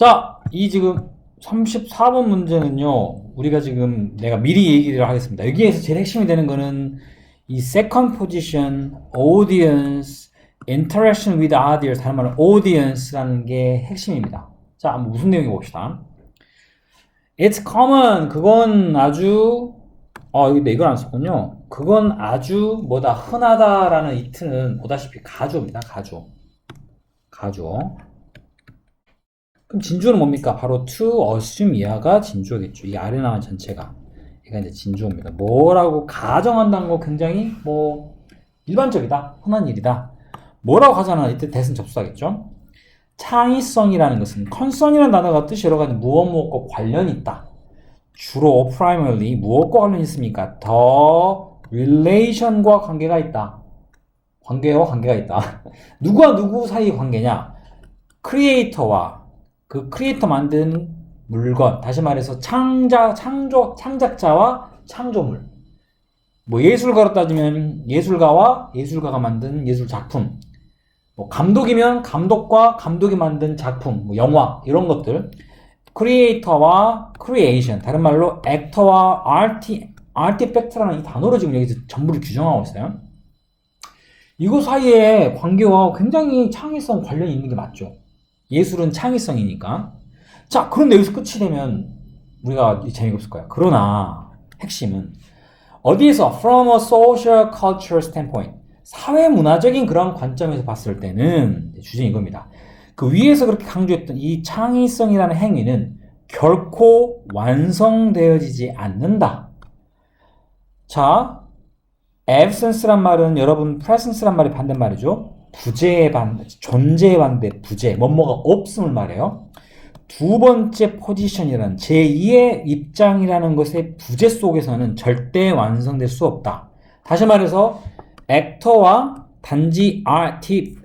자, 이 지금 34번 문제는요, 우리가 지금 내가 미리 얘기를 하겠습니다. 여기에서 제일 핵심이 되는 거는 이 second position, audience, interaction with others, 다른 말로 audience라는 게 핵심입니다. 자, 무슨 내용이 봅시다. It's common. 그건 아주, 어, 여기 내 이걸 안 썼군요. 그건 아주 뭐다, 흔하다라는 이트는 보다시피 가주입니다. 가주. 가주. 그럼 진주는 뭡니까? 바로 to assume 이하가 진주겠죠. 이 아래 나온 전체가. 이가 이제 진주입니다. 뭐라고 가정한다는 거 굉장히 뭐 일반적이다. 흔한 일이다. 뭐라고 가정하나 이때 대신 접수하겠죠. 창의성이라는 것은 컨선이라는 단어가 뜻이 여러 가지 무엇 무엇과 관련이 있다. 주로 primarily 무엇과 관련이 있습니까? 더 relation과 관계가 있다. 관계와 관계가 있다. 누구와 누구 사이 관계냐? 크리에이터와 그 크리에이터 만든 물건, 다시 말해서 창자, 창조, 창작자와 창조물. 뭐 예술가로 따지면 예술가와 예술가가 만든 예술 작품. 뭐 감독이면 감독과 감독이 만든 작품, 뭐 영화 이런 것들. 크리에이터와 크리에이션, 다른 말로 액터와 아티 아티팩트라는 이 단어로 지금 여기서 전부를 규정하고 있어요. 이거 사이에 관계와 굉장히 창의성 관련이 있는 게 맞죠. 예술은 창의성이니까. 자, 그런데 여기서 끝이 되면 우리가 재미가 없을 거야. 그러나 핵심은 어디에서 from a social cultural standpoint 사회 문화적인 그런 관점에서 봤을 때는 주제는 이겁니다. 그 위에서 그렇게 강조했던 이 창의성이라는 행위는 결코 완성되어지지 않는다. 자, absence란 말은 여러분 presence란 말이 반대말이죠. 부재의 반대, 존재의 반대, 부재, 뭐뭐가 없음을 말해요. 두 번째 포지션이라는 제2의 입장이라는 것의 부재 속에서는 절대 완성될 수 없다. 다시 말해서 액터와 단지 아티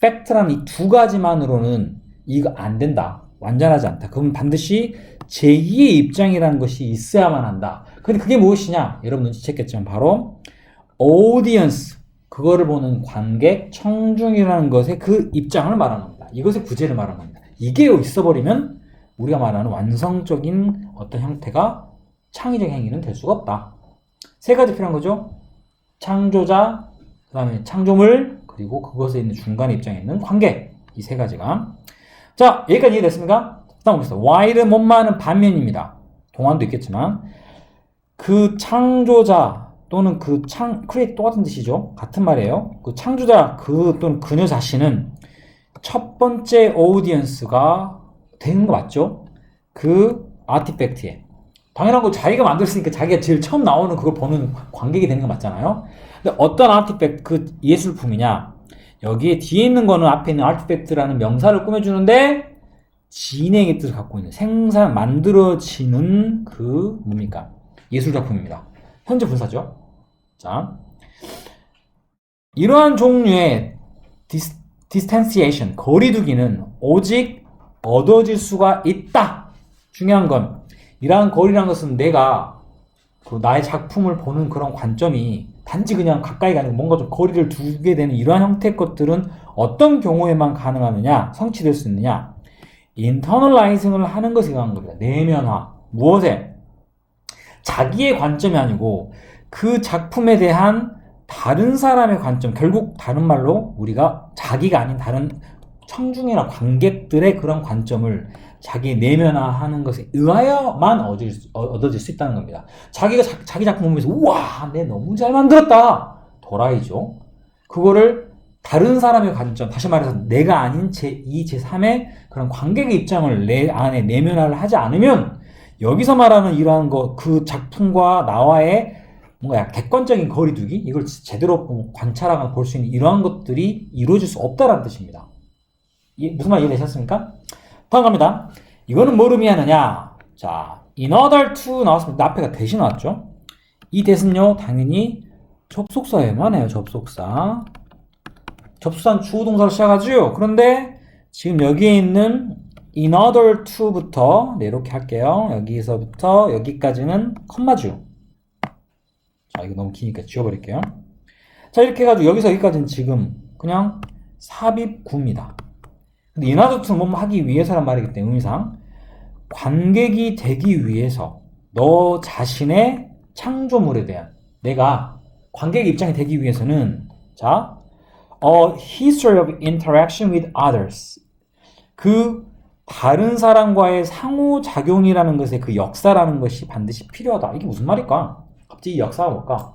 팩트라는 이 두 가지만으로는 이거 안 된다. 완전하지 않다. 그럼 반드시 제2의 입장이라는 것이 있어야만 한다. 근데 그게 무엇이냐? 여러분 눈치챘겠지만 바로 audience 그거를 보는 관객, 청중이라는 것의 그 입장을 말하는 겁니다. 이것의 부재를 말하는 겁니다. 이게 있어버리면 우리가 말하는 완성적인 어떤 형태가 창의적 행위는 될 수가 없다. 세 가지 필요한 거죠. 창조자, 그 다음에 창조물, 그리고 그것에 있는 중간에 입장에 있는 관객. 이세 가지가. 자, 여기까지 이해됐습니까? 다음 보겠습니다. while은 못마는 반면입니다. 동안도 있겠지만, 그 창조자 또는 그 창, 크리에이트 똑같은 뜻이죠. 같은 말이에요. 그 창조자, 그 또는 그녀 자신은 첫 번째 오디언스가 되는 거 맞죠? 그 아티팩트에. 당연한 거 자기가 만들었으니까 자기가 제일 처음 나오는 그걸 보는 관객이 되는 거 맞잖아요. 근데 어떤 아티팩트, 그 예술품이냐? 여기에 뒤에 있는 거는 앞에 있는 아티팩트라는 명사를 꾸며주는데 진행의 뜻을 갖고 있는 생산, 만들어지는 그 뭡니까? 예술 작품입니다. 현재 분사죠. 자, 이러한 종류의 디스, 디스텐시에이션, 거리두기는 오직 얻어질 수가 있다. 중요한 건 이러한 거리라는 것은 내가 그 나의 작품을 보는 그런 관점이 단지 그냥 가까이가 아니고 뭔가 좀 거리를 두게 되는 이러한 형태의 것들은 어떤 경우에만 가능하느냐, 성취될 수 있느냐, 인터널라이징을 하는 것이 가능한 겁니다. 내면화. 무엇에? 자기의 관점이 아니고 그 작품에 대한 다른 사람의 관점, 결국 다른 말로 우리가 자기가 아닌 다른 청중이나 관객들의 그런 관점을 자기 내면화하는 것에 의하여만 얻어질 수, 얻어질 수 있다는 겁니다. 자기가 자, 기 작품 보면서 우와, 내 너무 잘 만들었다. 도라이죠. 그거를 다른 사람의 관점, 다시 말해서 내가 아닌 제2, 제3의 그런 관객의 입장을 내 안에 내면화를 하지 않으면 여기서 말하는 이러한 거, 그 작품과 나와의 뭔가 약 객관적인 거리두기, 이걸 제대로 관찰하거나 볼수 있는 이러한 것들이 이루어질 수 없다라는 뜻입니다. 이, 무슨 말 이해되셨습니까? 다음 갑니다. 이거는 뭐를 의미하느냐? 자, in order to 나왔습니다. 앞에가 대신 나왔죠? 이 대신요, 당연히 접속사에만 해요, 접속사. 접속사는 주어 동사로 시작하죠? 그런데 지금 여기에 있는 in order to부터 네, 이렇게 할게요. 여기서부터 여기까지는 컴마죠. 자, 이거 너무 기니까 지워버릴게요. 자, 이렇게 해가지고 여기서 여기까지는 지금 그냥 삽입구입니다. 근데 인하도트는 뭐 하기 위해서란 말이기 때문에 의미상 관객이 되기 위해서 너 자신의 창조물에 대한 내가 관객의 입장이 되기 위해서는 자, a history of interaction with others 그 다른 사람과의 상호작용이라는 것의 그 역사라는 것이 반드시 필요하다. 이게 무슨 말일까? 갑자기 이 역사가 뭘까?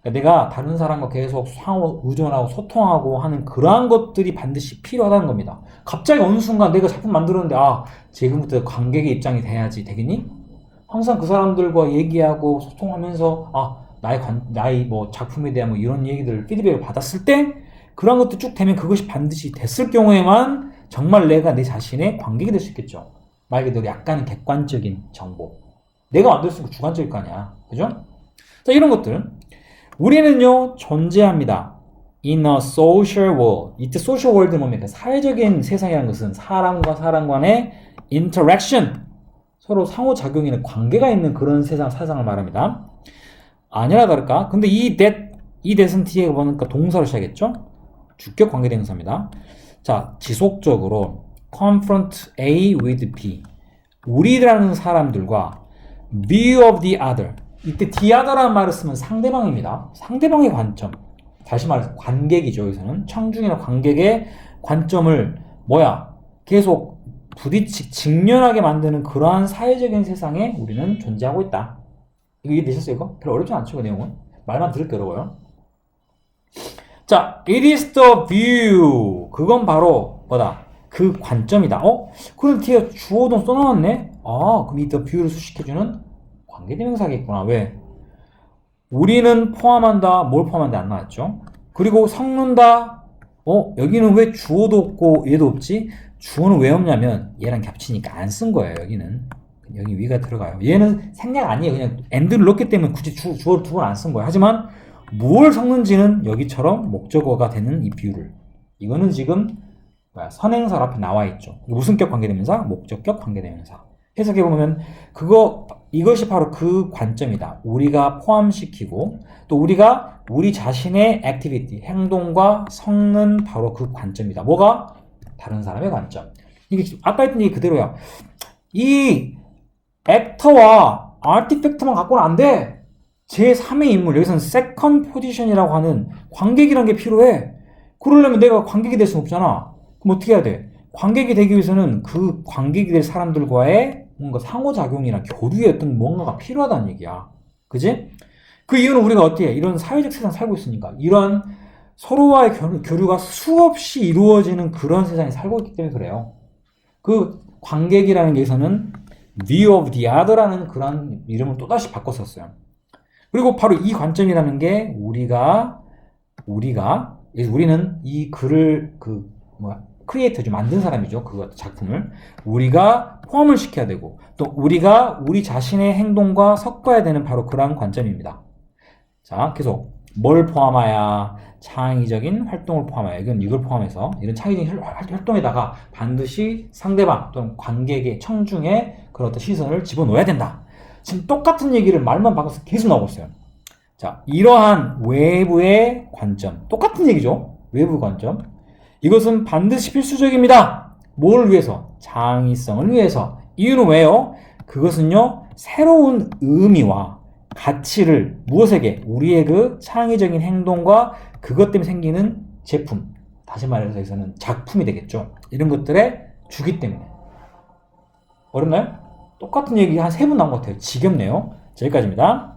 그러니까 내가 다른 사람과 계속 상호 의존하고 소통하고 하는 그러한 것들이 반드시 필요하다는 겁니다. 갑자기 어느 순간 내가 작품 만들었는데 아 지금부터 관객의 입장이 돼야지 되겠니? 항상 그 사람들과 얘기하고 소통하면서 아 나의 관, 나의 뭐 작품에 대한 뭐 이런 얘기들 피드백을 받았을 때 그런 것도 쭉 되면 그것이 반드시 됐을 경우에만 정말 내가 내 자신의 관객이 될 수 있겠죠. 말 그대로 약간은 객관적인 정보. 내가 만들었으니까 주관적일 거 아니야. 그죠? 자, 이런 것들. 우리는요, 존재합니다. in a social world. 이때 social world는 뭡니까? 사회적인 세상이라는 것은 사람과 사람 간의 interaction. 서로 상호작용이나 관계가 있는 그런 세상, 사상을 말합니다. 아니라 다를까? 근데 이 that, 이 that은 뒤에 보니까 동사로 시작했죠? 주격 관계대명사입니다. 자, 지속적으로 confront A with B. 우리라는 사람들과 view of the other. 이때 the other라는 말을 쓰면 상대방입니다. 상대방의 관점. 다시 말해서 관객이죠. 여기서는 청중이나 관객의 관점을 뭐야? 계속 부딪히 직면하게 만드는 그러한 사회적인 세상에 우리는 존재하고 있다. 이거 이해되셨어요? 이거? 별로 어렵지 않죠, 그 내용은. 말만 들을 게 어려워요. 자, it is the view. 그건 바로 뭐다? 그 관점이다. 어? 그럼 뒤에 주어도 써놨네? 아, 그럼 이 the view를 수식해주는 관계대명사겠구나. 왜? 우리는 포함한다. 뭘 포함한다 안 나왔죠? 그리고 섞는다. 어? 여기는 왜 주어도 없고 얘도 없지? 주어는 왜 없냐면 얘랑 겹치니까 안 쓴 거예요. 여기는. 여기 위가 들어가요. 얘는 생략 아니에요. 그냥 엔드를 넣기 때문에 굳이 주, 주어를 두 번 안 쓴 거예요. 하지만 뭘 섞는지는 여기처럼 목적어가 되는 이 비유를. 이거는 지금 선행사 앞에 나와 있죠. 무슨 격 관계대명사? 목적격 관계대명사. 해석해 보면 그거 이것이 바로 그 관점이다. 우리가 포함시키고 또 우리가 우리 자신의 액티비티, 행동과 섞는 바로 그 관점이다. 뭐가? 다른 사람의 관점. 이게 아까 했던 얘기 그대로야. 이 액터와 아티팩트만 갖고는 안 돼. 제3의 인물, 여기서는 세컨 포지션이라고 하는 관객이란 게 필요해. 그러려면 내가 관객이 될 수 없잖아. 그럼 어떻게 해야 돼? 관객이 되기 위해서는 그 관객이 될 사람들과의 뭔가 상호작용이나 교류의 어떤 뭔가가 필요하다는 얘기야. 그지? 그 이유는 우리가 어떻게 해? 이런 사회적 세상 살고 있으니까. 이런 서로와의 교류, 교류 가 수없이 이루어지는 그런 세상에 살고 있기 때문에 그래요. 그 관객이라는 게에서는 view of the other라는 그런 이름을 또다시 바꿨었어요. 그리고 바로 이 관점이라는 게 우리가 우리가 우리는 이 글을 그 뭐야 크리에이터죠. 만든 사람이죠. 그 작품을. 우리가 포함을 시켜야 되고 또 우리가 우리 자신의 행동과 섞어야 되는 바로 그러한 관점입니다. 자 계속. 뭘 포함하야 창의적인 활동을 포함하여. 이건 이걸 포함해서 이런 창의적인 활동에다가 반드시 상대방 또는 관객의 청중의 그런 어떤 시선을 집어넣어야 된다. 지금 똑같은 얘기를 말만 바꿔서 계속 나오고 있어요. 자, 이러한 외부의 관점. 똑같은 얘기죠. 외부 관점. 이것은 반드시 필수적입니다. 뭘 위해서? 창의성을 위해서. 이유는 왜요? 그것은요, 새로운 의미와 가치를 무엇에게? 우리의 그 창의적인 행동과 그것 때문에 생기는 제품. 다시 말해서 여기서는 작품이 되겠죠. 이런 것들에 주기 때문에. 어렵나요? 똑같은 얘기 한세번 나온 것 같아요. 지겹네요. 자, 여기까지입니다.